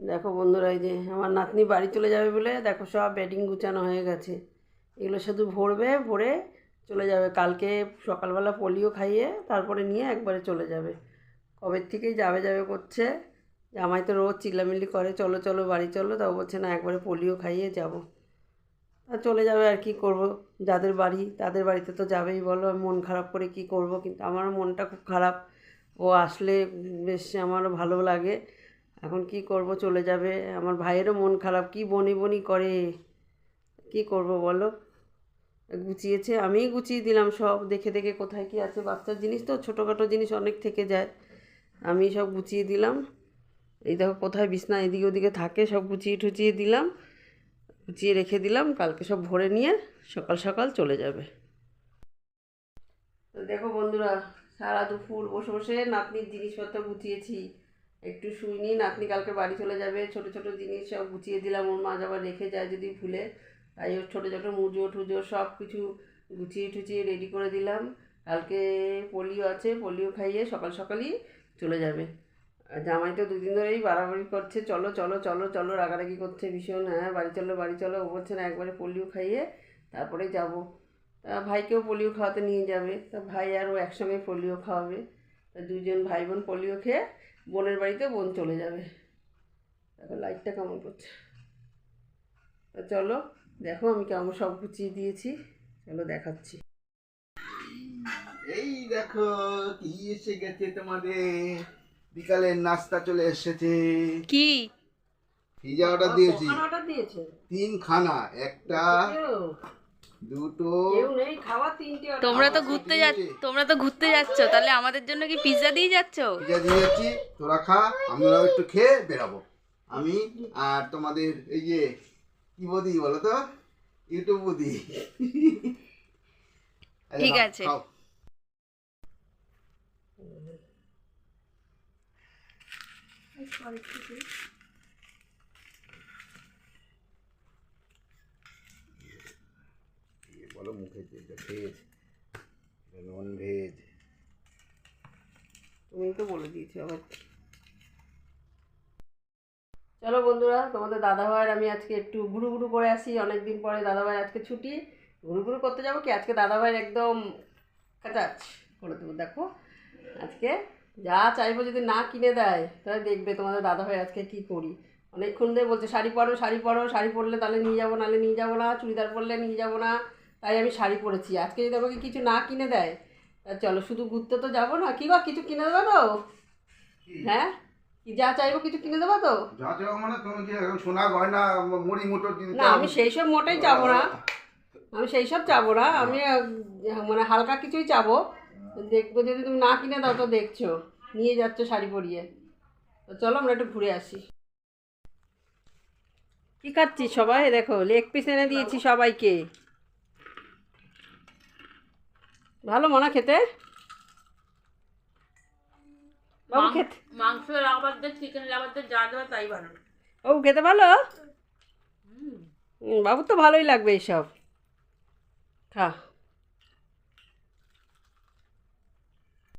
দেখো বন্ধুরা, এই যে আমার নাতনি বাড়ি চলে যাবে বলে দেখো সব বেডিং গুছানো হয়ে গেছে। এগুলো শুধু ভরবে, ভরে চলে যাবে। কালকে সকালবেলা পোলিও খাইয়ে তারপরে নিয়ে একবারে চলে যাবে। কবের থেকেই যাবে যাবে করছে। জামাই তো রোজ চিল্লামিল্লি করে, চলো চলো, বাড়ি চলো। তাও বলছে, না, একবারে পোলিও খাইয়ে যাব। তা চলে যাবে আর কি করব? যাদের বাড়ি, তাদের বাড়িতে তো যাবেই, বলো। আমি মন খারাপ করে কি করব? কিন্তু আমারও মনটা খুব খারাপ। ও আসলে বেশ আমারও ভালো লাগে। এখন কি করব চলে যাবে? আমার ভাইয়েরও মন খারাপ, কি বনি বনি করে? কি করব বলো? গুছিয়েছে, আমিই গুছিয়ে দিলাম সব। দেখে দেখে কোথায় কি আছে। বাচ্চার জিনিস তো, ছোটোখাটো জিনিস অনেক থেকে যায়। আমি সব গুছিয়ে দিলাম। এই দেখো কোথায় বিছনা, এদিকে ওদিকে থাকে, সব গুছিয়ে টুচিয়ে দিলাম। গুছিয়ে রেখে দিলাম, কালকে সব ভরে নিয়ে সকাল সকাল চলে যাবে। তো দেখো বন্ধুরা, সারা দুপুর বসে বসে নাতনির জিনিসপত্র গুছিয়েছি। একটু শুই নিন আপনি কালকে বাড়ি চলে যাবে, ছোট ছোট জিনিস সব গুছিয়ে দিলাম, ওর মা আবার রেখে যায় যদি ভুলে। তাই ওর ছোটো ছোটো মুজো টুজো সব কিছু গুছিয়ে টুচিয়ে রেডি করে দিলাম। কালকে পোলিও আছে, পোলিও খাইয়ে সকাল সকালই চলে যাবে। জামাই তো দুদিন ধরেই বাড়াবাড়ি করছে, চলো চলো চলো চলো, রাগারাগি করছে ভীষণ হ্যাঁ বাড়ি চলো বাড়ি চলো, ও বলছে না, একবারে পোলিও খাইয়ে তারপরে যাব। তা ভাইকেও পোলিও খাওয়াতে নিয়ে যাবে, তা ভাই আর ও একসঙ্গে পোলিও খাওয়াবে। তা দুজন ভাই বোন পোলিও খেয়ে বোনের বাড়িতে বোন চলে যাবে। দেখো লাইটটা কেমন করছে? তা চলো দেখো আমি কেমন সব গুছিয়ে দিয়েছি। চলো দেখাচ্ছি। এই দেখো কি এসে গেছে তোমাদের? বিকালের নাস্তা চলে এসেছে। কি? পিজা অর্ডার দিয়েছি। অর্ডার দিয়েছে? তিন খানা একটা দুটো। কেউ নেই খাওয়া তিনটে order। তোমরা তো ঘুরতে যাচ্ছ তোমরা তো ঘুরতে যাচ্ছ তাহলে আমাদের জন্য কি পিৎজা দিয়ে যাচ্ছ? পিজা দিয়ে যাচ্ছি তোরা খা আমরাও একটু খেয়ে বেরাবো। আমি আর তোমাদের এই যে কি বদি বলো তো? ইউটিউব বদি। ঠিক আছে। খাও। এই বলো মুখে যেটা ভেজ নন ভেজ তুমি তো বলে দিয়েছ আবার। চলো বন্ধুরা, তোমাদের দাদাভাইয়ের আমি আজকে একটু ঘুরু ঘুরু করে আসি। অনেক দিন পরে দাদাভাই আজকে ছুটি। ঘুরু ঘুরু করতে যাব কি? আজকে দাদাভাইয়ের একদম কাচাচ করে দেবো, দেখো। আজকে যা চাইব যদি না কিনে দেয়, তাহলে দেখবে তোমাদের দাদাভাই আজকে কি করি। অনেকক্ষণ ধরে বলছে, শাড়ি পরো শাড়ি পরো, শাড়ি পরলে তাহলে নিয়ে যাব, নাহলে নিয়ে যাব না, চুড়িদার পরলে নিয়ে যাব না। তাই আমি শাড়ি পরেছি। আজকে যদি আমাকে কিছু না কিনে দেয় তা চলো শুধু ঘুরতে তো যাব না। কি গো কিছু কিনে দেবো তো? হ্যাঁ? যা চাইব কিছু কিনে দেবো তো? যা মানে তুমি কি সোনা গয়না মুড়ি মুটো না আমি সেই সব মোটেই চাবো না। আমি সেই সব চাবো না। আমি মানে হালকা কিছুই চাবো। দেখব যদি তুমি না কিনে দাও তো দেখছ। নিয়ে যাচ্ছ শাড়ি পরিয়ে। তো চলো আমরা একটু ঘুরে আসি। কি খাচ্ছি সবাই? দেখো লেগ পিস এনে দিয়েছি সবাইকে। ভালো মনে খেতে? বাবু খেতে মাংস চিকেন যা দেওয়া তাই ভালো ও খেতে ভালো? তো ভালোই লাগবে এইসব। খা।